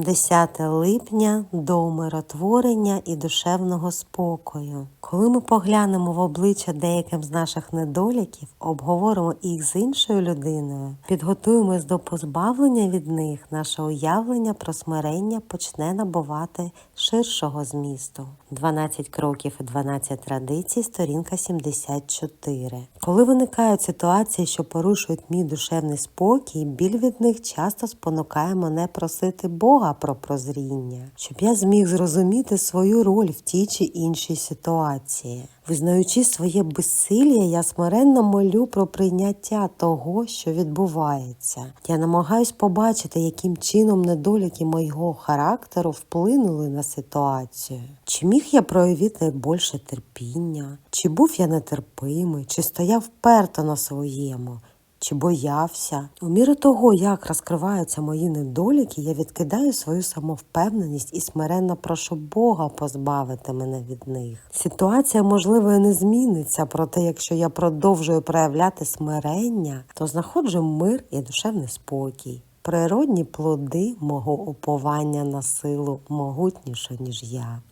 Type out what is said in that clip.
10 липня до умиротворення і душевного спокою. Коли ми поглянемо в обличчя деяким з наших недоліків, обговоримо їх з іншою людиною, підготуємось до позбавлення від них, наше уявлення про смирення почне набувати ширшого змісту. 12 кроків і 12 традицій, сторінка 74. Коли виникають ситуації, що порушують мій душевний спокій, біль від них часто спонукає мене просити Бога про прозріння, щоб я зміг зрозуміти свою роль в тій чи іншій ситуації. Визнаючи своє безсилля, я смиренно молю про прийняття того, що відбувається. Я намагаюсь побачити, яким чином недоліки моєго характеру вплинули на ситуацію. Чи міг я проявити більше терпіння? Чи був я нетерпимий, чи стояв вперто на своєму? Чи боявся? У міру того, як розкриваються мої недоліки, я відкидаю свою самовпевненість і смиренно прошу Бога позбавити мене від них. Ситуація, можливо, і не зміниться, проте якщо я продовжую проявляти смирення, то знаходжу мир і душевний спокій. Природні плоди мого уповання на силу могутнішу, ніж я.